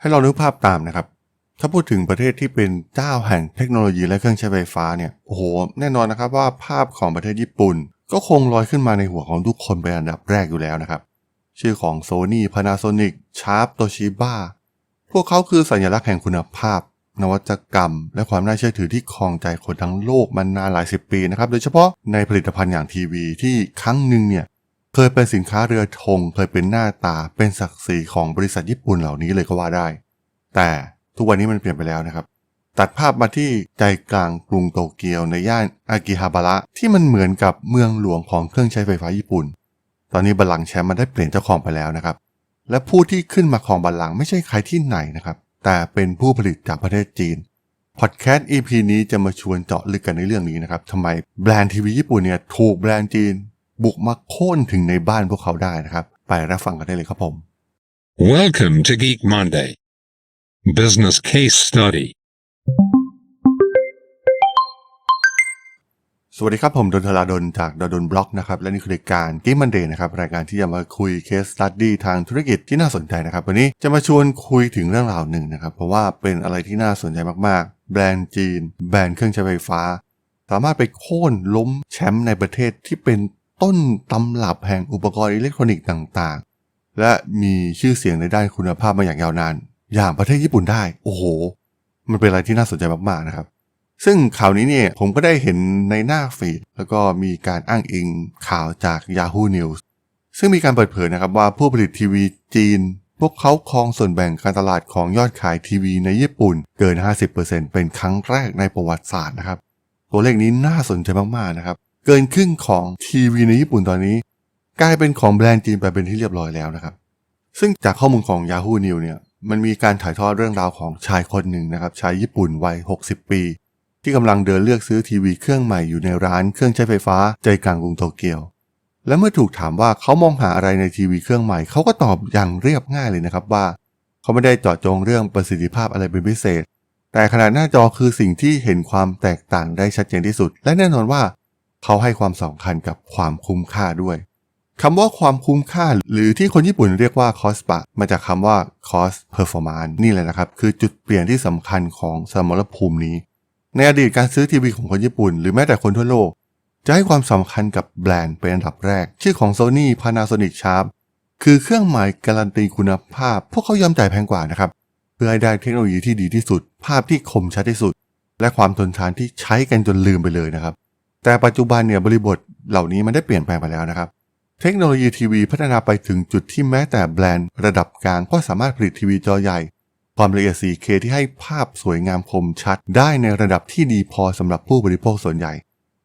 ให้เรานึกภาพตามนะครับ ถ้าพูดถึงประเทศที่เป็นเจ้าแห่งเทคโนโลยีและเครื่องใช้ไฟฟ้าเนี่ยโอ้โหแน่นอนนะครับว่าภาพของประเทศญี่ปุ่น ก็คงลอยขึ้นมาในหัวของทุกคนเป็นอันดับแรกอยู่แล้วนะครับ ชื่อของ Sony Panasonic Sharp Toshiba พวกเขาคือสัญลักษณ์แห่งคุณภาพ นวัตกรรม และความน่าเชื่อถือที่ครองใจคนทั้งโลกมานานหลายสิบปีนะครับโดยเฉพาะในผลิตภัณฑ์อย่างทีวีที่ครั้งหนึ่งเนี่ย เคยเป็นสินค้าเรือธงเคยเป็นหน้าตาเป็นศักดิ์ศรีของบริษัทญี่ปุ่นเหล่านี้เลยก็ว่าได้ แต่ทุกวันนี้มันเปลี่ยนไปแล้วนะครับ ตัดภาพมาที่ใจกลางกรุงโตเกียวในย่านอากิฮาบาระที่มันเหมือนกับเมืองหลวงของเครื่องใช้ไฟฟ้าญี่ปุ่น ตอนนี้บัลลังก์แชมป์มันได้เปลี่ยนเจ้าของไปแล้วนะครับ และผู้ที่ขึ้นมาครองบัลลังก์ไม่ใช่ใครที่ไหนนะครับ แต่เป็นผู้ผลิตจากประเทศจีนพอดแคสต์ EP นี้จะมาชวนเจาะลึกกันในเรื่องนี้นะครับทำไมแบรนด์ทีวีญี่ปุ่นเนี่ยถูกแบรนด์จีน บุกมาโค่นถึงในบ้านพวกเขาได้นะครับ ไปรับฟังกันได้เลยครับผม Welcome to Geek Monday. Business Case Study. สวัสดีครับ ผมดนทลาดนจากดนบล็อกนะครับ และนี่คือรายการกิมันเดย์นะครับ รายการที่จะมาคุยเคสตัดดี้ทางธุรกิจที่น่าสนใจนะครับ วันนี้จะมาชวนคุยถึงเรื่องราวหนึ่งนะครับ เพราะว่าเป็นอะไรที่น่าสนใจมากๆ แบรนด์จีน แบรนด์เครื่องใช้ไฟฟ้า สามารถไปโค่นล้มแชมป์ในประเทศที่เป็น ต้นตำรับแห่งอุปกรณ์อิเล็กทรอนิกส์ต่างๆ และมีชื่อเสียงในด้านคุณภาพมาอย่างยาวนาน อย่างประเทศญี่ปุ่นได้ โอ้โห มันเป็นอะไรที่น่าสนใจมากๆนะครับ ซึ่งข่าวนี้เนี่ยผมก็ได้เห็นในหน้าฟีดแล้วก็มีการอ้างอิงข่าวจาก Yahoo News ซึ่งมีการเปิดเผยนะครับว่าผู้ผลิตทีวีจีน พวกเขาครองส่วนแบ่งการตลาดของยอดขายทีวีในญี่ปุ่นเกิน 50%เป็นครั้งแรกในประวัติศาสตร์นะครับ ตัวเลขนี้น่าสนใจมากๆนะครับ เกินครึ่งของทีวีในญี่ปุ่นตอนนี้ กลายเป็นของแบรนด์จีนไปเป็นที่เรียบร้อยแล้วนะครับ ซึ่งจากข้อมูลของ Yahoo News เนี่ยมันมีการถ่ายทอดเรื่องราวของชายคนหนึ่งนะครับชายญี่ปุ่นวัย 60 ปี ที่กำลังเดินเลือกซื้อทีวีเครื่องใหม่อยู่ในร้านเครื่องใช้ไฟฟ้าใจกลางกรุงโตเกียวและเมื่อถูกถามว่าเขามองหาอะไรในทีวีเครื่องใหม่เขาก็ตอบอย่างเรียบง่ายเลยนะครับว่า เขาไม่ได้เจาะจงเรื่องประสิทธิภาพอะไรเป็นพิเศษ แต่ขนาดหน้าจอคือสิ่งที่เห็นความแตกต่างได้ชัดเจนที่สุด และแน่นอนว่า เขาให้ความสำคัญกับความคุ้มค่าด้วยคำว่าความคุ้มค่าหรือที่คนญี่ปุ่นเรียกว่า cost ปะมาจากคำว่า cost performance นี่แหละนะครับ คือจุดเปลี่ยนที่สำคัญของสมรภูมินี้ ในอดีตการซื้อทีวีของคนญี่ปุ่น หรือแม้แต่คนทั่วโลก จะให้ความสำคัญกับแบรนด์เป็นอันดับแรก ชื่อของ Sony Panasonic Sharp คือเครื่องหมายการันตีคุณภาพ พวกเขายอมจ่ายแพงกว่านะครับ เพื่อให้ได้เทคโนโลยีที่ดีที่สุด ภาพที่คมชัดที่สุด และความทนทานที่ใช้กันจนลืมไปเลยนะครับ แต่ปัจจุบันเนี่ยบริบทเหล่านี้มันได้เปลี่ยนแปลงไปแล้วนะครับ เทคโนโลยีทีวีพัฒนาไปถึงจุดที่แม้แต่แบรนด์ระดับกลางก็สามารถผลิตทีวีจอใหญ่ ความละเอียด 4K ที่ให้ภาพสวยงามคมชัด ได้ในระดับที่ดีพอสำหรับผู้บริโภคส่วนใหญ่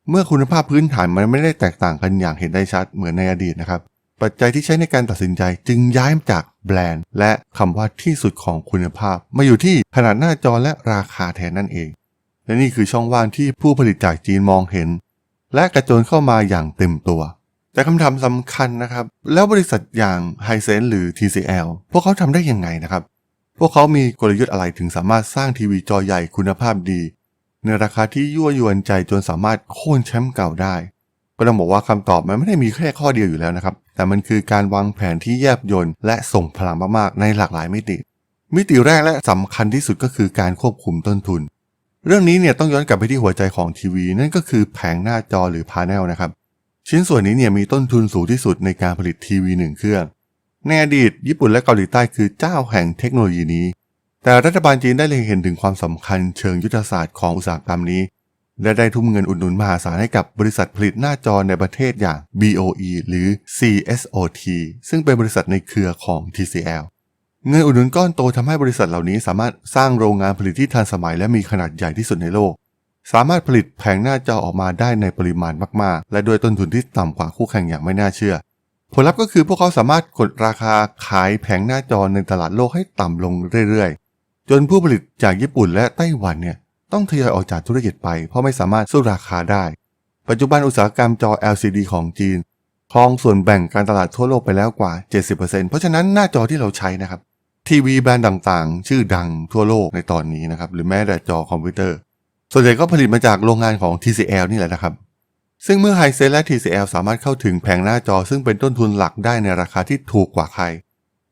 เมื่อคุณภาพพื้นฐานมันไม่ได้แตกต่างกันอย่างเห็นได้ชัดเหมือนในอดีตนะครับปัจจัยที่ใช้ในการตัดสินใจจึงย้ายมาจากแบรนด์ และคำว่าที่สุดของคุณภาพ มาอยู่ที่ขนาดหน้าจอและราคาแทนนั่นเอง และนี่คือช่องว่างที่ผู้ผลิตจากจีนมองเห็น และกระโจนเข้ามาอย่างเต็มตัว แต่คำถามสำคัญนะครับ แล้วบริษัทอย่าง h i s e n หรือ TCL พวกเขาทำได้ยังไงนะครับ พวกเขามีกลยุทธ์อะไรถึงสามารถสร้างทีวีจอใหญ่คุณภาพดี ในราคาที่ยั่วยวนใจจนสามารถโค่นแชมป์เก่าได้ ก็ต้องบอกว่าคำตอบมันไม่ได้มีแค่ข้อเดียวอยู่แล้วนะครับ แต่มันคือการวางแผนที่แยบยลและส่งพลังมากๆในหลากหลายมิติมิติแรกและสำคัญที่สุดก็คือการควบคุมต้นทุน เรื่องนี้เนี่ยต้องย้อนกลับไปที่หัวใจของทีวี นั่นก็คือแผงหน้าจอหรือพาเนลนะครับ ชิ้นส่วนนี้เนี่ยมีต้นทุนสูงที่สุดในการผลิตทีวีหนึ่งเครื่อง ในอดีตญี่ปุ่นและเกาหลีใต้คือเจ้าแห่งเทคโนโลยีนี้ แต่รัฐบาลจีนได้เล็งเห็นถึงความสำคัญเชิงยุทธศาสตร์ของอุตสาหกรรมนี้ และได้ทุ่มเงินอุดหนุนมหาศาลให้กับบริษัทผลิตหน้าจอในประเทศอย่าง BOE หรือ CSOT ซึ่งเป็นบริษัทในเครือของ TCL เงินอุดหนุนก้อนโตทำให้บริษัทเหล่านี้สามารถสร้างโรงงานผลิตที่ทันสมัยและมีขนาดใหญ่ที่สุดในโลก สามารถผลิตแผงหน้าจอออกมาได้ในปริมาณมาก ๆ และด้วยต้นทุนที่ต่ำกว่าคู่แข่งอย่างไม่น่าเชื่อ ผลลัพธ์ก็คือพวกเขาสามารถกดราคาขายแผงหน้าจอในตลาดโลกให้ต่ำลงเรื่อย ๆ จนผู้ผลิตจากญี่ปุ่นและไต้หวันเนี่ยต้องทยอยออกจากธุรกิจไป เพราะไม่สามารถสู้ราคาได้ ปัจจุบันอุตสาหกรรมจอ LCD ของจีนครองส่วนแบ่งการตลาดทั่วโลกไปแล้วกว่า 70%เพราะฉะนั้นหน้าจอที่เราใช้นะครับ ทีวีแบรนด์ต่างๆ ชื่อดังทั่วโลกในตอนนี้นะครับ หรือแม้แต่จอคอมพิวเตอร์ ส่วนใหญ่ก็ผลิตมาจากโรงงานของ TCL นี่แหละนะครับ ซึ่งเมื่อ h i s e n และ TCL สามารถเข้าถึงแผงหน้าจอซึ่งเป็นต้นทุนหลักได้ในราคาที่ถูกกว่าใคร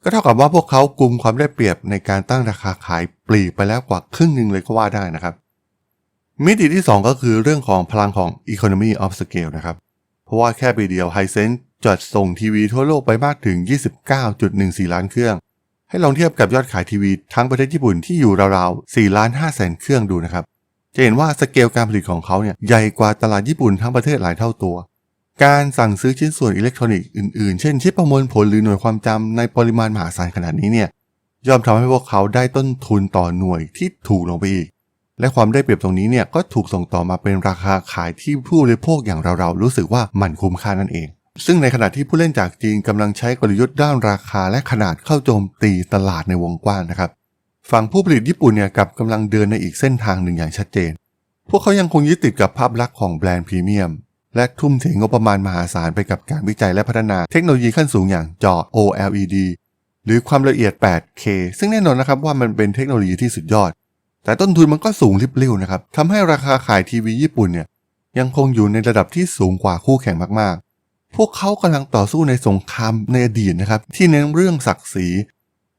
ก็เท่ากับว่าพวกเขากลุ่มความได้เปรียบในการตั้งราคาขายปลีกไปแล้วกว่าครึ่งหนึ่งเลยก็ว่าได้นะครับ มิติที่ 2 ก็คือเรื่องของพลังของ Economy of Scale นะครับ เพราะว่าแค่ปีเดียว Hisense จัดส่งทีวีทั่วโลกไปมากถึง 29.14 ล้านเครื่อง ให้ลองเทียบกับยอดขายทีวีทั้งประเทศญี่ปุ่นที่อยู่ราวๆ4ล้าน5แสนเครื่องดูนะครับ จะเห็นว่าสเกลการผลิตของเขาเนี่ยใหญ่กว่าตลาดญี่ปุ่นทั้งประเทศหลายเท่าตัว การสั่งซื้อชิ้นส่วนอิเล็กทรอนิกส์อื่นๆ เช่นชิปประมวลผลหรือหน่วยความจำในปริมาณมหาศาลขนาดนี้เนี่ยย่อมทำให้พวกเขาได้ต้นทุนต่อหน่วยที่ถูกลงไปอีก และความได้เปรียบตรงนี้เนี่ยก็ถูกส่งต่อมาเป็นราคาขายที่ผู้บริโภคอย่างเราๆรู้สึกว่ามันคุ้มค่านั่นเอง ซึ่งในขณะที่ผู้เล่นจากจีนกำลังใช้กลยุทธ์ด้านราคาและขนาดเข้าโจมตีตลาดในวงกว้างนะครับ ฝั่งผู้ผลิตญี่ปุ่นเนี่ยกับกำลังเดินในอีกเส้นทางหนึ่งอย่างชัดเจน พวกเขายังคงยึดติดกับภาพลักษณ์ของแบรนด์พรีเมียม และทุ่มเทงบประมาณมหาศาลไปกับการวิจัยและพัฒนาเทคโนโลยีขั้นสูงอย่างจอ OLED หรือความละเอียด 8K ซึ่งแน่นอนนะครับว่ามันเป็นเทคโนโลยีที่สุดยอด แต่ต้นทุนมันก็สูงริบลิ่วนะครับทำให้ราคาขายทีวีญี่ปุ่นเนี่ยยังคงอยู่ในระดับที่สูงกว่าคู่แข่งมากๆ พวกเขากำลังต่อสู้ในสงครามในอดีตนะครับ ที่เน้นเรื่องศักดิ์ศรี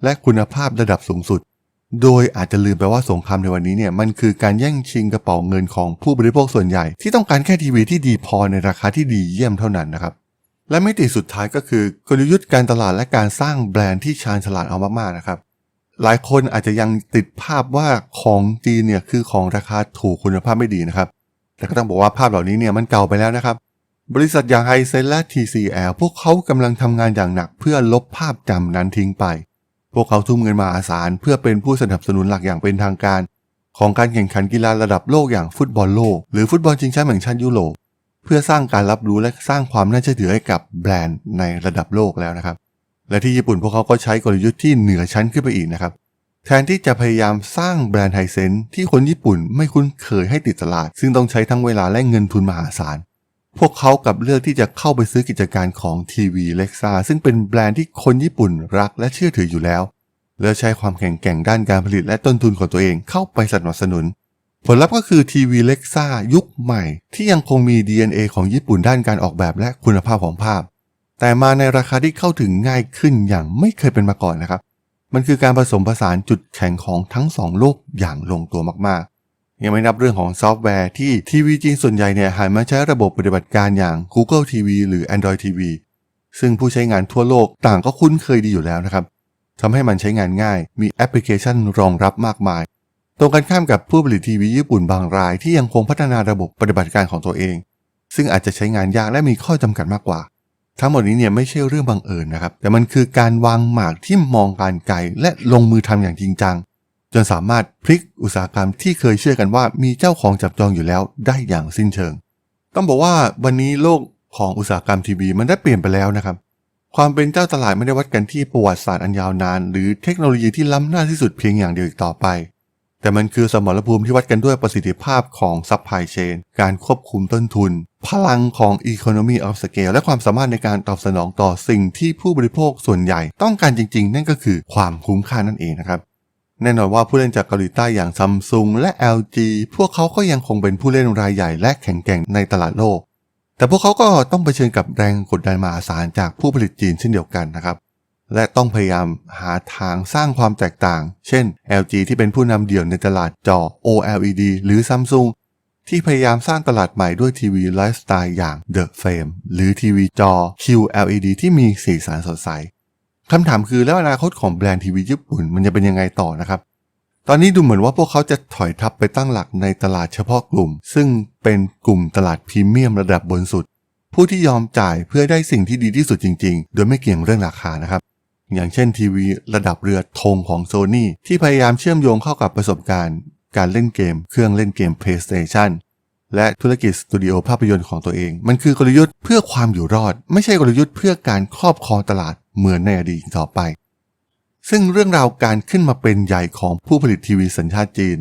และคุณภาพระดับสูงสุด โดยอาจจะลืมไปว่าสงครามในวันนี้เนี่ยมันคือการแย่งชิงกระเป๋าเงินของผู้บริโภคส่วนใหญ่ ที่ต้องการแค่ทีวีที่ดีพอในราคาที่ดีเยี่ยมเท่านั้นนะครับและมิติสุดท้ายก็คือกลยุทธ์การตลาดและการสร้างแบรนด์ที่ชาญฉลาดเอามากๆนะครับ หลายคนอาจจะยังติดภาพว่าของจีนเนี่ยคือของราคาถูกคุณภาพไม่ดีนะครับ แต่ก็ต้องบอกว่าภาพเหล่านี้เนี่ยมันเก่าไปแล้วนะครับ บริษัทอย่างไฮเซนและ TCL พวกเขากำลังทำงานอย่างหนักเพื่อลบภาพจำนั้นทิ้งไป พวกเขาทุ่มเงินมหาศาลเพื่อเป็นผู้สนับสนุนหลักอย่างเป็นทางการ ของการแข่งขันกีฬาระดับโลกอย่างฟุตบอลโลก หรือฟุตบอลชิงแชมป์แห่งชาติยุโรปเพื่อสร้างการรับรู้และสร้างความน่าเชื่อถือให้กับแบรนด์ในระดับโลกแล้วนะครับ และที่ญี่ปุ่นพวกเขาก็ใช้กลยุทธ์ที่เหนือชั้นขึ้นไปอีกนะครับ แทนที่จะพยายามสร้างแบรนด์ไฮเซนที่คนญี่ปุ่นไม่คุ้นเคยให้ติดตลาด ซึ่งต้องใช้ทั้งเวลาและเงินทุนมหาศาล พวกเขากับเลือกที่จะเข้าไปซื้อกิจการของทีวีเล็กซ่าซึ่งเป็นแบรนด์ที่คนญี่ปุ่นรักและเชื่อถืออยู่แล้ว แล้วใช้ความแข็งแกร่งด้านการผลิตและต้นทุนของตัวเองเข้าไปสนับสนุน ผลลัพธ์ก็คือทีวีเล็กซ่ายุคใหม่ ที่ยังคงมี DNA ของญี่ปุ่นด้านการออกแบบและคุณภาพของภาพ แต่มาในราคาที่เข้าถึงง่ายขึ้นอย่างไม่เคยเป็นมาก่อนนะครับ มันคือการผสมผสานจุดแข็งของทั้งสองโลกอย่างลงตัวมากๆ ยังไม่นับเรื่องของซอฟต์แวร์ที่ทีวีจีนส่วนใหญ่เนี่ยหันมาใช้ระบบปฏิบัติการอย่าง Google TV หรือ Android TV ซึ่งผู้ใช้งานทั่วโลกต่างก็คุ้นเคยดีอยู่แล้วนะครับทำให้มันใช้งานง่าย มีแอปพลิเคชันรองรับมากมาย ตรงกันข้ามกับผู้ผลิตทีวีญี่ปุ่นบางราย ที่ยังคงพัฒนาระบบปฏิบัติการของตัวเอง ซึ่งอาจจะใช้งานยากและมีข้อจำกัดมากกว่า ทั้งหมดนี้เนี่ยไม่ใช่เรื่องบังเอิญนะครับ แต่มันคือการวางหมากที่มองการไกลและลงมือทำอย่างจริงจัง จนสามารถพลิกอุตสาหกรรมที่เคยเชื่อกันว่ามีเจ้าของจับจองอยู่แล้วได้อย่างสิ้นเชิง ต้องบอกว่าวันนี้โลกของอุตสาหกรรมทีวีมันได้เปลี่ยนไปแล้วนะครับ ความเป็นเจ้าตลาดไม่ได้วัดกันที่ประวัติศาสตร์อันยาวนาน หรือเทคโนโลยีที่ล้ำหน้าที่สุดเพียงอย่างเดียวอีกต่อไป แต่มันคือสมรภูมิที่วัดกันด้วยประสิทธิภาพของซัพพลายเชนการควบคุมต้นทุน พลังของ Economy of Scale และความสามารถในการตอบสนองต่อสิ่งที่ผู้บริโภคส่วนใหญ่ต้องการจริง ๆ นั่นก็คือความคุ้มค่านั่นเองนะครับ แน่นอนว่าผู้เล่นจากเกาหลีใต้อย่างซัมซุงและ LG พวกเขาก็ยังคงเป็นผู้เล่นรายใหญ่และแข็งแกร่งในตลาดโลก แต่พวกเขาก็ต้องเผชิญกับแรงกดดันมหาศาลจากผู้ผลิตจีนเช่นเดียวกันนะครับ และต้องพยายามหาทางสร้างความแตกต่าง เช่น LG ที่เป็นผู้นำเดี่ยวในตลาดจอ OLED หรือ Samsung ที่พยายามสร้างตลาดใหม่ด้วยทีวีไลฟ์สไตล์อย่าง The Frame หรือทีวีจอ QLED ที่มีสีสันสดใส คำถามคือแล้วอนาคตของแบรนด์ทีวีญี่ปุ่นมันจะเป็นยังไงต่อนะครับ ตอนนี้ดูเหมือนว่าพวกเขาจะถอยทับไปตั้งหลักในตลาดเฉพาะกลุ่ม ซึ่งเป็นกลุ่มตลาดพรีเมียมระดับบนสุด ผู้ที่ยอมจ่ายเพื่อได้สิ่งที่ดีที่สุดจริง ๆ โดยไม่เกี่ยงเรื่องราคานะครับ อย่างเช่นทีวีระดับเรือธงของโซ n y ที่พยายามเชื่อมโยงเข้ากับประสบการณ์ การเล่นเกม เครื่องเล่นเกม PlayStation และธุรกิจสตูดิโอภาพยนตร์ของตัวเอง มันคือกลยุทธ์เพื่อความอยู่รอด ไม่ใช่กลยุทธ์เพื่อการครอบครองตลาด เหมือนในอดีตต่อไป ซึ่งเรื่องราวการขึ้นมาเป็นใหญ่ของผู้ผลิตทีวีสัญชาติจีน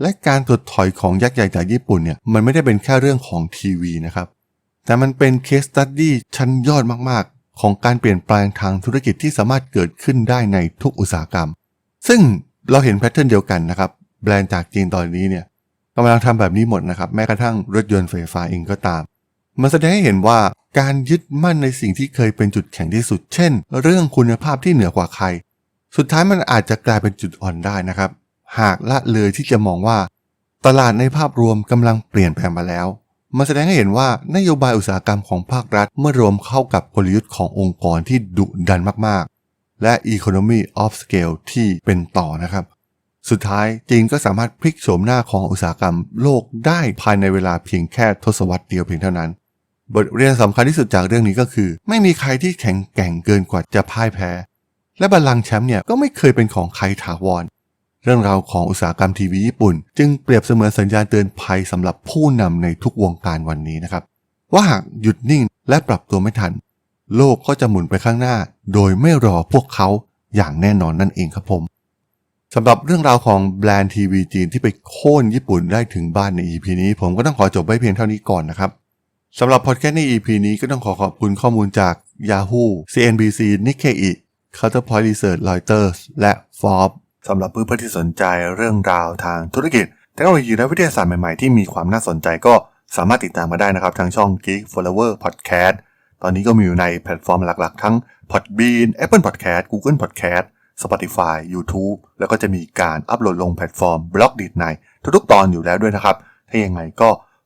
และการถดถอยของยักษ์ใหญ่จากญี่ปุ่นเนี่ยมันไม่ได้เป็นแค่เรื่องของทีวีนะครับ แต่มันเป็นเคสตัดดี้ชั้นยอดมากๆ ของการเปลี่ยนแปลงทางธุรกิจที่สามารถเกิดขึ้นได้ในทุกอุตสาหกรรม ซึ่งเราเห็นแพทเทิร์นเดียวกันนะครับแบรนด์จากจีนตอนนี้เนี่ยกำลังทำแบบนี้หมดนะครับ แม้กระทั่งรถยนต์ไฟฟ้าเองก็ตาม มันแสดงให้เห็นว่า การยึดมั่นในสิ่งที่เคยเป็นจุดแข็งที่สุด เช่น เรื่องคุณภาพที่เหนือกว่าใคร สุดท้ายมันอาจจะกลายเป็นจุดอ่อนได้นะครับ หากละเลยที่จะมองว่า ตลาดในภาพรวมกำลังเปลี่ยนแปลงมาแล้ว มันแสดงให้เห็นว่านโยบายอุตสาหกรรมของภาครัฐเมื่อรวมเข้ากับกลยุทธ์ขององค์กรที่ดุดันมากๆ และ Economy of Scale ที่เป็นต่อนะครับสุดท้ายจีนก็สามารถพลิกโฉมหน้าของอุตสาหกรรมโลกได้ภายในเวลาเพียงแค่ทศวรรษเดียวเพียงเท่านั้น บทเรียนสำคัญที่สุดจากเรื่องนี้ก็คือ ไม่มีใครที่แข็งแกร่งเกินกว่าจะพ่ายแพ้ และบัลลังก์แชมป์เนี่ยก็ไม่เคยเป็นของใครถาวร เรื่องราวของอุตสาหกรรมทีวีญี่ปุ่น จึงเปรียบเสมือนสัญญาณเตือนภัยสำหรับผู้นำในทุกวงการวันนี้นะครับ ว่าหากหยุดนิ่งและปรับตัวไม่ทัน โลกก็จะหมุนไปข้างหน้า โดยไม่รอพวกเขาอย่างแน่นอนนั่นเองครับผมสำหรับเรื่องราวของแบรนด์ทีวีจีนที่ไปโค่นญี่ปุ่นได้ถึงบ้านใน EP นี้ ผมก็ต้องขอจบไว้เพียงเท่านี้ก่อนนะครับ สำหรับพอดแคสต์ใน EP นี้ก็ต้องขอขอบคุณข้อมูลจาก Yahoo CNBC Nikkei Counterpoint Research Reuters และ Forbes สำหรับเพื่อนๆที่สนใจเรื่องราวทางธุรกิจเทคโนโลยีและวิทยาศาสตร์ใหม่ๆ ที่มีความน่าสนใจก็สามารถติดตามมาได้นะครับ ทางช่อง Geek Flower Podcast ตอนนี้ก็มีอยู่ในแพลตฟอร์มหลักๆ ทั้ง Podbean Apple Podcast Google Podcast Spotify YouTube แล้วก็จะมีการอัปโหลดลงแพลตฟอร์ม b l o g d i t ในทุกๆตอนอยู่แล้วด้วยนะครับ ถ้ายังไงก็